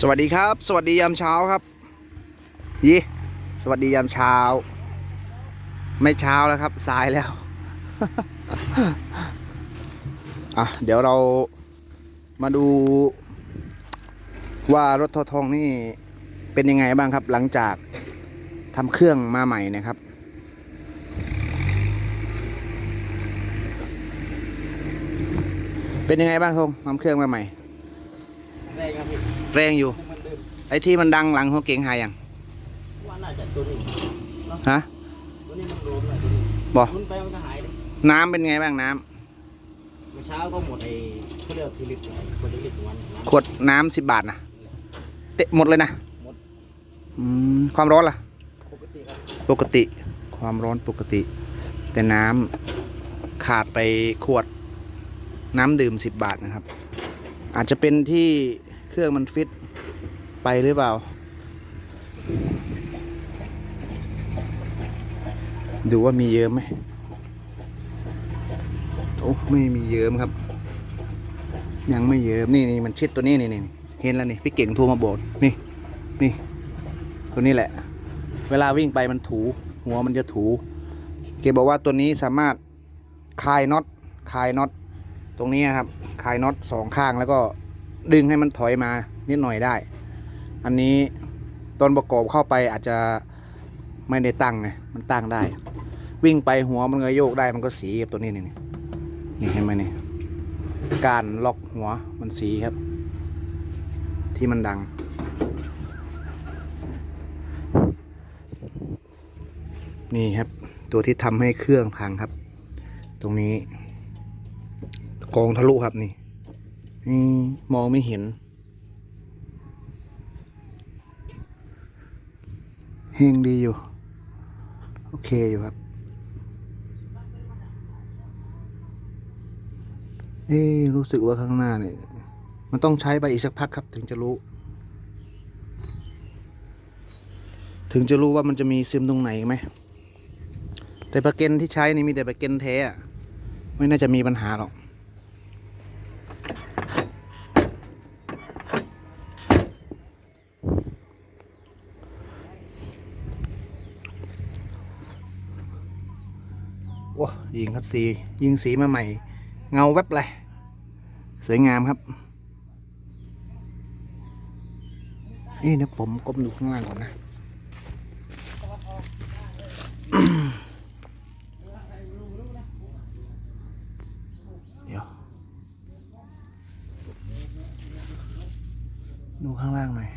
สวัสดีครับ สวัสดียามเช้าครับยี่สวัสดียามเช้า ไม่เช้าแล้วครับสายแล้วอะเดี๋ยวเรามาดูว่ารถทอทองนี่เป็นยังไงบ้างครับ หลังจากทำเครื่องมาใหม่นะครับ เป็นยังไงบ้างทงทำเครื่องมาใหม่แรงครับพี่ แรงอยู่มันเดิมไอ้ที่มันดังหลังหัวเก่งหายยังว่าน่าจะตัวนี้ฮะตัวนี้มันโดนหน่อยตัวนี้บอกมันไปมันก็หายเลยน้ำเป็นไงบ้างน้ำเมื่อเช้าก็หมดไอ้เขาเรียกพิลิตไอ้คนละลิตรวันน้ำขวดน้ำสิบบาทนะเตะหมดเลยนะหมดอืมความร้อนล่ะ ปกติครับปกติความร้อนปกติ แต่น้ำขาดไปขวดน้ำดื่มสิบบาทนะครับ อาจจะเป็นที่ เครื่องมันฟิตไปหรือเปล่า ดูว่ามีเยิ้มไหมโอ้ไม่มีเยิ้มครับ ยังไม่เยิ้มนี่นี่มันชิดตัวนี้นี่นี่เห็นแล้วนี่พี่เก่งโทรมาบอกนี่นี่ตัวนี้แหละ เวลาวิ่งไปมันถู หัวมันจะถูเกบอกว่าตัวนี้สามารถคลายน็อตคลายน็อตตรงนี้ครับคลายน็อตสองข้างแล้วก็ ดึงให้มันถอยมานิดหน่อยได้ อันนี้ตอนประกอบเข้าไปอาจจะไม่ได้ตั้งไงมันตั้งได้ วิ่งไปหัวมันก็โยกได้มันก็สีกับตัวนี้นี่นี่เห็นไหมนี่การล็อกหัวมันสีครับ ที่มันดัง นี่ครับ ตัวที่ทำให้เครื่องพังครับ ตรงนี้ กองทะลุครับนี่ มองไม่เห็น เฮงดีอยู่ โอเคอยู่ครับ เอ๊ะรู้สึกว่าข้างหน้าเนี่ยมันต้องใช้ไปอีกสักพักครับ ถึงจะรู้ ถึงจะรู้ว่ามันจะมีซึมตรงไหนไหม แต่ประเก็นที่ใช้นี่มีแต่ประเก็นแท้อไม่น่าจะมีปัญหาหรอก ว้ยิงครับสียิงสีมาใหม่ เงาแวบเลยสวยงามครับเอ๊ะเดี๋ยวผมก้มดูข้างล่างก่อนนะเดี๋ยวดูข้างล่างหน่อย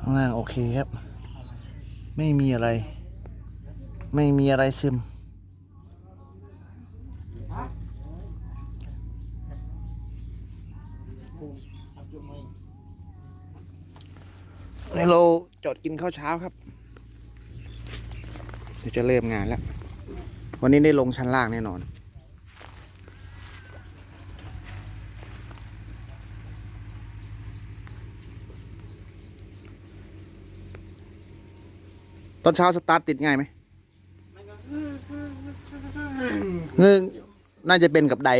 ข้างล่างโอเคครับ ไม่มีอะไร ไม่มีอะไรซึมอับจุดไม่นี่เราจอดกินข้าวเช้าครับ เดี๋ยวจะเริ่มงานแล้ว วันนี้ได้ลงชั้นล่างแน่นอน ตอนเช้าสตาร์ทติดง่ายไหมมันก็เงื้อน่าจะเป็นกับได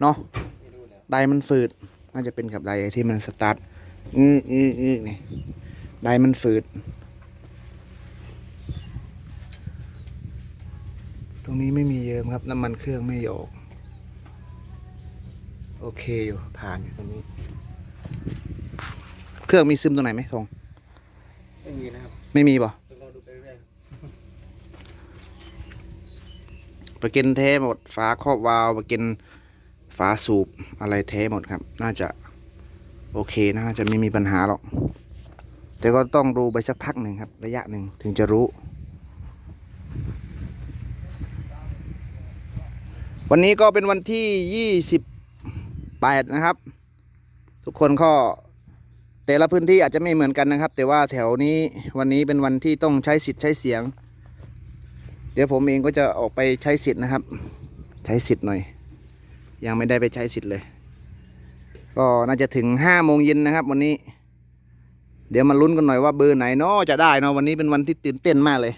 เนาะไม่รู้แล้วไดมันฝืด น่าจะเป็นกับไดที่มันสตาร์ทอืออืออือนี่ไดมันฝืด ตรงนี้ไม่มีเยิ้มครับ น้ำมันเครื่องไม่ออกโอเคอยู่ผ่านอยู่ตรงนี้ เครื่องมีซึมตรงไหนไหมทงไม่มีนะครับ ไม่มีป่ะ ต้องรอดูไปเรื่อย ประกินเทหมด ฝาครอบวาล์วประกินฝาสูบอะไรเทหมดครับ น่าจะโอเคนะน่าจะไม่มีปัญหาหรอก แต่ก็ต้องดูไปสักพักหนึ่งครับ ระยะหนึ่งถึงจะรู้ วันนี้ก็เป็นวันที่ยี่สิบแปดนะครับ ทุกคนก็แต่ละพื้นที่อาจจะไม่เหมือนกันนะครับ แต่ว่าแถวนี้วันนี้เป็นวันที่ต้องใช้สิทธิ์ใช้เสียง ดี๋ยวผมเองก็จะออกไปใช้สิทธิ์นะครับ ใช้สิทธิ์หน่อย ยังไม่ได้ไปใช้สิทธิ์เลย ก็น่าจะถึงห้าโมงเย็นนะครับ วันนี้ เดี๋ยวมาลุ้นกันหน่อยว่าเบอร์ไหนเนาะจะได้เนาะวันนี้เป็นวันที่ตื่นเต้นมากเลย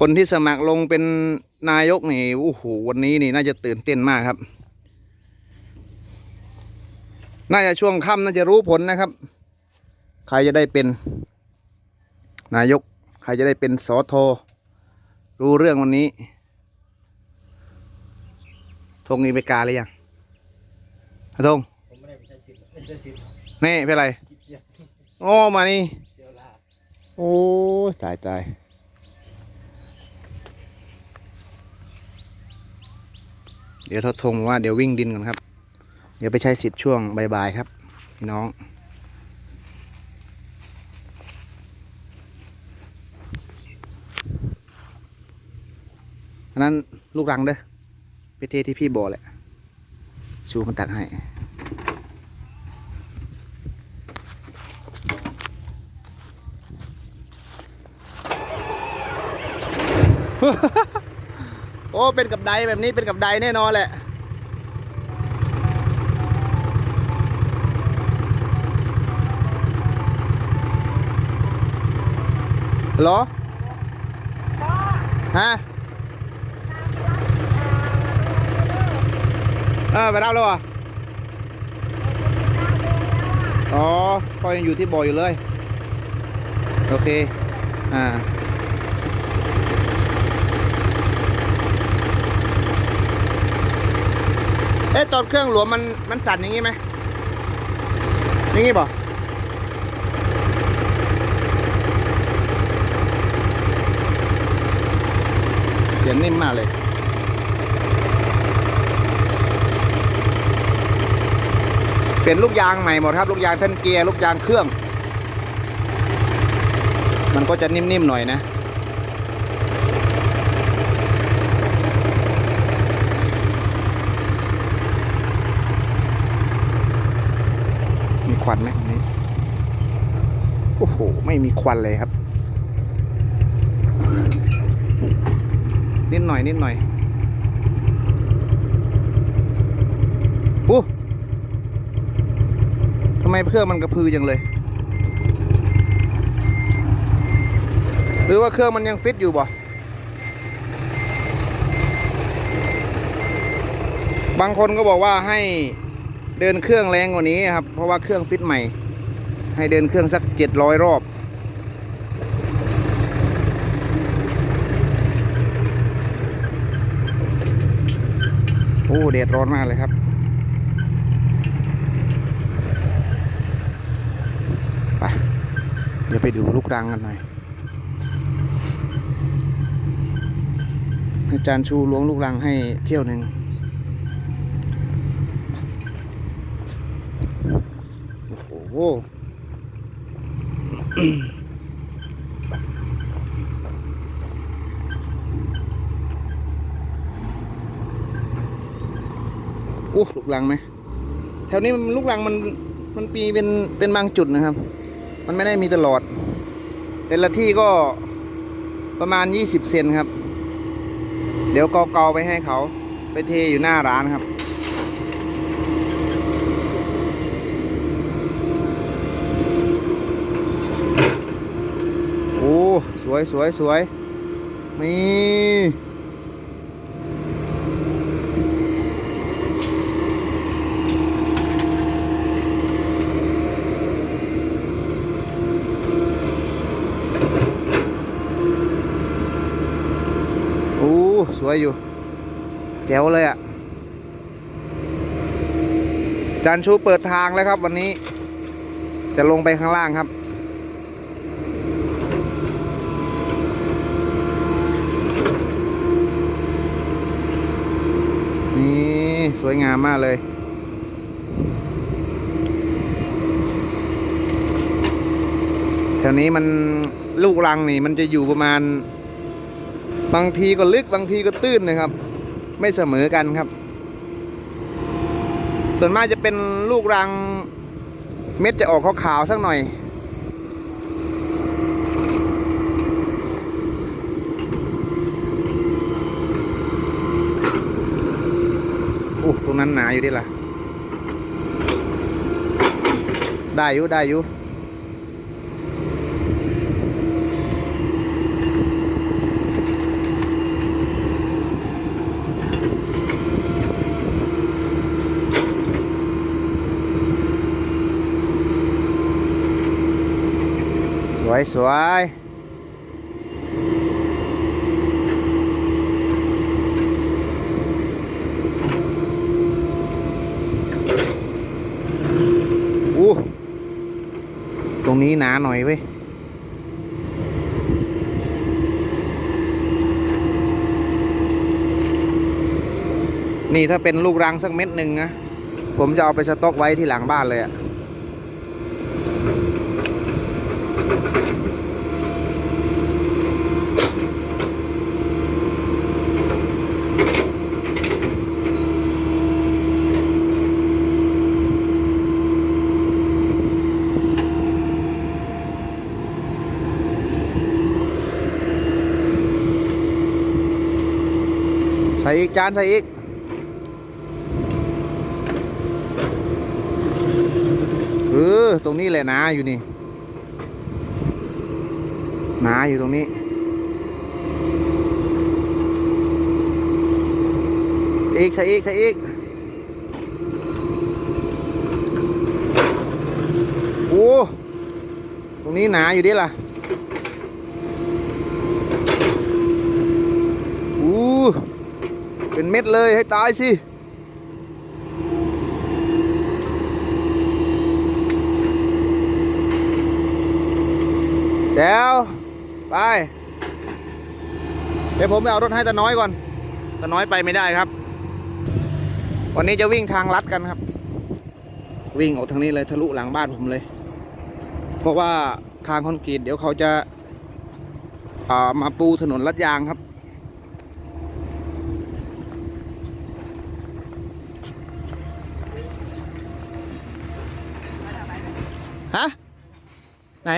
คนที่สมัครลงเป็นนายกนี่โอ้โหวันนี้นี่น่าจะตื่นเต้นมากครับ น่าจะช่วงค่ำน่าจะรู้ผลนะครับ ใครจะได้เป็นนายก ใครจะได้เป็นสอทอรู้เรื่องวันนี้ธงนี้ไปกาเลยยังธงผมไม่ได้ไปใช้สิทธิ์ไม่ใช้สิทธิ์นี่เป็นไรขี้เกียจโอ้มานี่เสียเวลาโอ้ยตายตายเดี๋ยวทศทงบอกว่าเดี๋ยววิ่งดินก่อนครับ เดี๋ยวไปใช้สิทธิ์ช่วงบ่ายๆครับ พี่น้อง นนั้นลูกรังเด้อไปเทที่พี่บอแหละ ชูมันตักให้โอ้เป็นกับไดแบบนี้เป็นกับไดแน่นอนแหละฮัลโหลฮะ ออไปรับแล้วเหรออ๋อพ่อยังอยู่ที่บ่ออยู่เลย โอเค อ่าเอ๊ะตอนเครื่องหลวมมันมันสั่นอย่างงี้ไหมอย่างงี้ป่ะเสียงนิ่มมากเลย เป็นลูกยางใหม่หมดครับ ลูกยางท่านเกียร์ลูกยางเครื่อง มันก็จะนิ่มๆหน่อยนะมีควันไหมตรงนี้โอ้โห ไม่มีควันเลยครับ นิดหน่อย นิดหน่อยโอ้ทำไมเครื่องมันกระพือจังเลย หรือว่าเครื่องมันยังฟิตอยู่บ่บางคนก็บอกว่าให้เดินเครื่องแรงกว่านี้ครับ เพราะว่าเครื่องฟิตใหม่ ให้เดินเครื่องสักเจ็ดร้อยรอบ โอ้เดดร้อนมากเลยครับ ไป เดี๋ ยวไปดูลูกรังกันหน่อย อาจารย์ชูล้วงลูกรังให้เที่ยวหนึ่งโอ้โหโอ้ลูกลังไหมแถวนี้ลูกลังมันมันปีเป็นเป็นบางจุดนะครับ มันไม่ได้มีตลอด แต่ละที่ก็ประมาณ 20 เซนครับ เดี๋ยวเกาๆไปให้เขาไปเทอยู่หน้าร้านครับ โอ้ สวยสวยสวยนี่โอ้ ส วยอยู่ แจ๋วเลยอะ่ะจานชูเปิดทางแล้วครับ วันนี้ จะลงไปข้างล่างครับ นี่สวยงามมากเลยแถวนี้มันลูกรังนี่มันจะอยู่ประมาณ บางทีก็ลึกบางทีก็ตื้นนะครับ ไม่เสมอกันครับ ส่วนมากจะเป็นลูกรังเม็ดจะออกขาวๆสักหน่อย โอ้ตรงนั้นหนาอยู่ดิล่ะ ได้อยู่ได้อยู่ วยสวยอู้ตรงนี้หนาหน่อยเว้ยนี่ถ้าเป็นลูกรังสักเม็ดหนึ่งนะ ผมจะเอาไปสต็อกไว้ที่หลังบ้านเลยอะ ใส่อีกจานใส่อีกเออตรงนี้แหละนาอยู่นี่ หนาอยู่ตรงนี้ อีกใส่อีกใส่อีกโอ้ตรงนี้หนาอยู่ดิล่ะอู้เป็นเม็ดเลยให้ตายสิแจ๋ว ไป เดี๋ยวผมไปเอารถให้ตาน้อยก่อนตาน้อยไปไม่ได้ครับ วันนี้จะวิ่งทางลัดกันครับ วิ่งออกทางนี้เลยทะลุหลังบ้านผมเลย เพราะว่าทางคอนกรีตเดี๋ยวเขาจะอ่ามาปูถนนลัดยางครับ ฮะ ไหน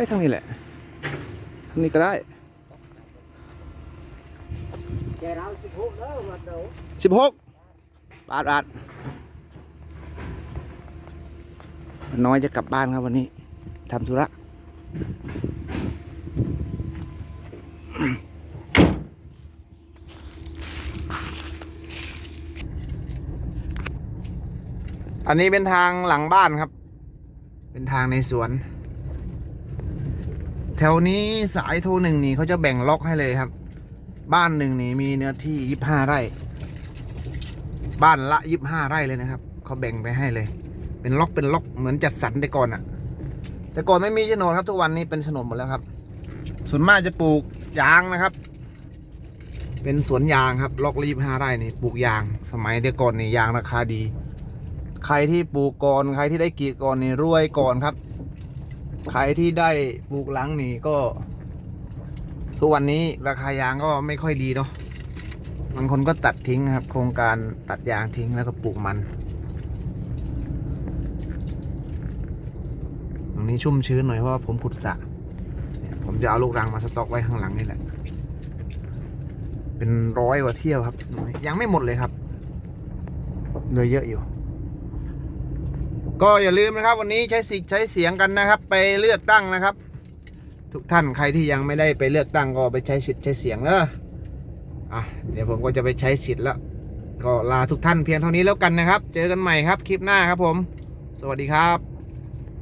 ไปทางนี้แหละ ทางนี้ก็ได้สิบหกแล้ววัดเดียวสิบหกบาทบาทน้อยจะกลับบ้านครับวันนี้ทำธุระอันนี้เป็นทางหลังบ้านครับ เป็นทางในสวน แถวนี้สายโทรหนึ่งนี่เขาจะแบ่งล็อกให้เลยครับ บ้านหนึ่งนี่มีเนื้อที่ยี่ห้าไร่ บ้านละยี่ห้าไร่เลยนะครับเขาแบ่งไปให้เลย เป็นล็อกเป็นล็อกเหมือนจัดสรรแต่ก่อนอะแต่ก่อนไม่มีโฉนดครับ ทุกวันนี้เป็นโฉนดหมดแล้วครับ ส่วนมากจะปลูกยางนะครับ เป็นสวนยางครับ ล็อกละยี่ห้าไร่นี่ปลูกยาง สมัยแต่ก่อนนี่ยางราคาดี ใครที่ปลูกก่อนใครที่ได้กรีดก่อนนี่รวยก่อนครับ ใครที่ได้ปลูกหลังนี่ก็ ทุกวันนี้ราคายางก็ไม่ค่อยดีเนาะบางคนก็ตัดทิ้งนะครับ โครงการตัดยางทิ้งแล้วก็ปลูกมัน ตรงนี้ชุ่มชื้นหน่อยเพราะว่าผมขุดสระเนี่ยผมจะเอาลูกรังมาสต็อกไว้ข้างหลังนี่แหละ เป็นร้อยกว่าเที่ยวครับ ยังไม่หมดเลยครับเหลือเยอะอยู่ ก็อย่าลืมนะครับ วันนี้ใช้สิทธิ์ใช้เสียงกันนะครับ ไปเลือกตั้งนะครับ ทุกท่านใครที่ยังไม่ได้ไปเลือกตั้งก็ไปใช้สิทธิ์ใช้เสียงเนอะอะเดี๋ยวผมก็จะไปใช้สิทธิ์แล้วก็ลาทุกท่านเพียงเท่านี้แล้วกันนะครับ เจอกันใหม่ครับคลิปหน้าครับผม สวัสดีครับ